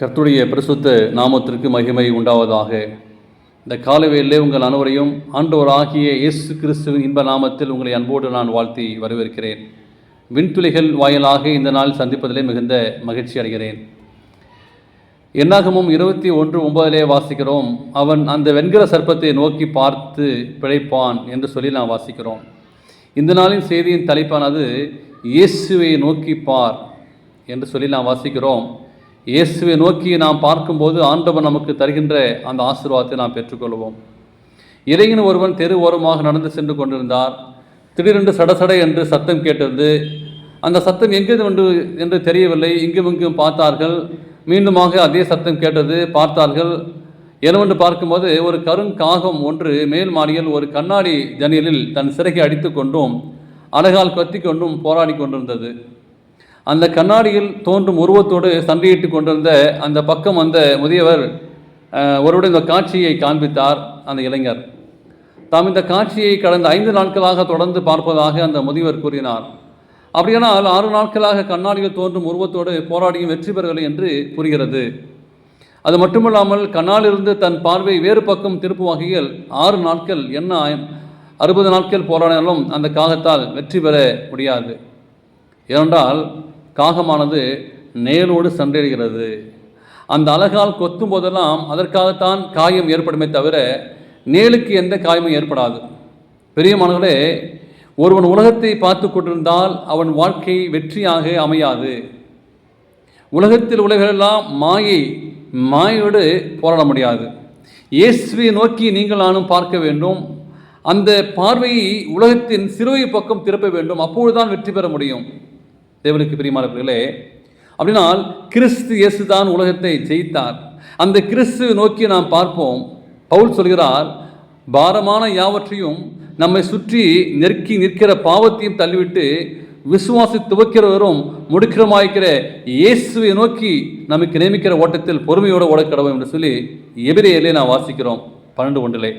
கர்த்துடைய பிரசுத்த நாமத்திற்கு மகிமை உண்டாவதாக. இந்த காலவேளிலே உங்கள் அனைவரையும் ஆண்டவராகிய இயேசு கிறிஸ்துவின் இன்ப நாமத்தில் உங்களை அன்போடு நான் வாழ்த்தி வரவேற்கிறேன். விண்துளிகள் வாயிலாக இந்த நாள் சந்திப்பதிலே மிகுந்த மகிழ்ச்சி அடைகிறேன். என்னாகமும் இருபத்தி ஒன்று ஒன்பதிலே வாசிக்கிறோம் அவன் அந்த வெண்கல சர்ப்பத்தை நோக்கி பார்த்து பிழைப்பான் என்று சொல்லி நாம் வாசிக்கிறோம். இந்த நாளின் செய்தியின் தலைப்பானது இயேசுவை நோக்கி பார் என்று சொல்லி நாம் வாசிக்கிறோம். இயேசுவை நோக்கி நாம் பார்க்கும்போது ஆண்டவன் நமக்கு தருகின்ற அந்த ஆசீர்வாதத்தை நாம் பெற்றுக்கொள்வோம். இறையின் ஒருவன் தெரு ஓரமாக நடந்து சென்று கொண்டிருந்தார். திடீரென்று சடசட என்று சத்தம் கேட்டது. அந்த சத்தம் எங்கிருந்து வந்து என்று தெரியவில்லை. இங்கும் இங்கும் பார்த்தார்கள். மீண்டுமாக அதே சத்தம் கேட்டது. பார்த்தார்கள். என்னவென்று பார்க்கும்போது ஒரு கருங்காகம் ஒன்று மேல் மாடியில் ஒரு கண்ணாடி ஜன்னலில் தன் சிறகை அடித்து கொண்டும் அழகால் கத்தி கொண்டும் போராடி கொண்டிருந்தது. அந்த கண்ணாடியில் தோன்றும் உருவத்தோடு சண்டையிட்டு கொண்டிருந்த அந்த பக்கம் வந்த முதியவர் ஒருவருடைய இந்த காட்சியை காண்பித்தார் அந்த இளைஞர். தாம் இந்த காட்சியை கடந்த ஐந்து நாட்களாக தொடர்ந்து பார்ப்பதாக அந்த முதியவர் கூறினார். அப்படியானால் ஆறு நாட்களாக கண்ணாடியில் தோன்றும் உருவத்தோடு போராடியும் வெற்றி பெறவில்லை என்று கூறுகிறது அது மட்டுமல்லாமல் கண்ணாலிருந்து தன் பார்வை வேறு பக்கம் திருப்பும் வகையில் ஆறு நாட்கள் என்ன அறுபது நாட்கள் போராடினாலும் அந்த காகத்தால் வெற்றி பெற முடியாது. ஏனென்றால் காகமானது நேரோடு சண்டையிடுகிறது. அந்த அழகால் கொத்தும் போதெல்லாம் அதற்காகத்தான் காயம் ஏற்படுமே தவிர நேலுக்கு எந்த காயமும் ஏற்படாது. பெரியமானவர்களே ஒருவன் உலகத்தை பார்த்து கொண்டிருந்தால் அவன் வாழ்க்கை வெற்றியாக அமையாது. உலகத்தில் உலகளெல்லாம் மாயை மாயோடு போராட முடியாது. இயேசுவை நோக்கி நீங்கள் நானும் பார்க்க வேண்டும். அந்த பார்வையை உலகத்தின் சிறுவை பக்கம் திருப்ப வேண்டும். அப்பொழுதுதான் வெற்றி பெற முடியும். தேவனுக்கு பிரியமானவர்களே அப்படினால் கிறிஸ்து இயேசு தான் உலகத்தை ஜெயித்தார். அந்த கிறிஸ்து நோக்கி நாம் பார்ப்போம். பவுல் சொல்கிறார் பாரமான யாவற்றையும் நம்மை சுற்றி நெருக்கி நிற்கிற பாவத்தையும் தள்ளிவிட்டு விசுவாசி துவக்கிறவரும் முடுக்கிறமாய்க்கிற இயேசுவை நோக்கி நமக்கு நியமிக்கிற ஓட்டத்தில் பொறுமையோடு ஓடக்கடவும் என்று சொல்லி எபிரேயிலே நான் வாசிக்கிறோம். பன்னெண்டு ஒன்றிலே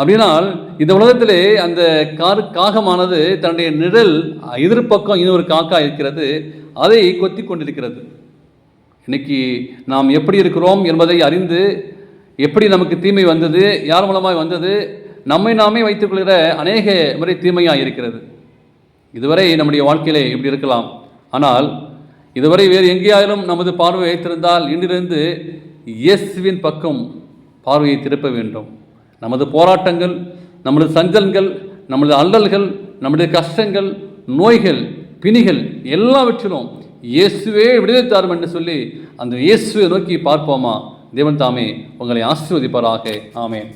அப்படினால் இந்த உலகத்திலே அந்த கார் காகமானது தன்னுடைய நிழல் எதிர்ப்பக்கம் இன்னொரு காக்கா இருக்கிறது அதை கொத்தி கொண்டிருக்கிறது. இன்னைக்கு நாம் எப்படி இருக்கிறோம் என்பதை அறிந்து எப்படி நமக்கு தீமை வந்தது யார் மூலமாக வந்தது நம்மை நாமே வைத்துக் கொள்கிற அநேக முறை தீமையாக இருக்கிறது. இதுவரை நம்முடைய வாழ்க்கையிலே இப்படி இருக்கலாம். ஆனால் இதுவரை வேறு எங்கேயாயிலும் நமது பார்வை வைத்திருந்தால் இன்றிலிருந்து இயேசுவின் பக்கம் பார்வையை திருப்ப வேண்டும். நமது போராட்டங்கள் நமது சஞ்சல்கள் நமது அல்லல்கள் நம்முடைய கஷ்டங்கள் நோய்கள் பிணிகள் எல்லாவற்றிலும் இயேசுவே விடுதலை தாரும் என்று சொல்லி அந்த இயேசுவை நோக்கி பார்ப்போமா? தேவன் தாமே உங்களை ஆசீர்வதிப்பாராக. ஆமேன்.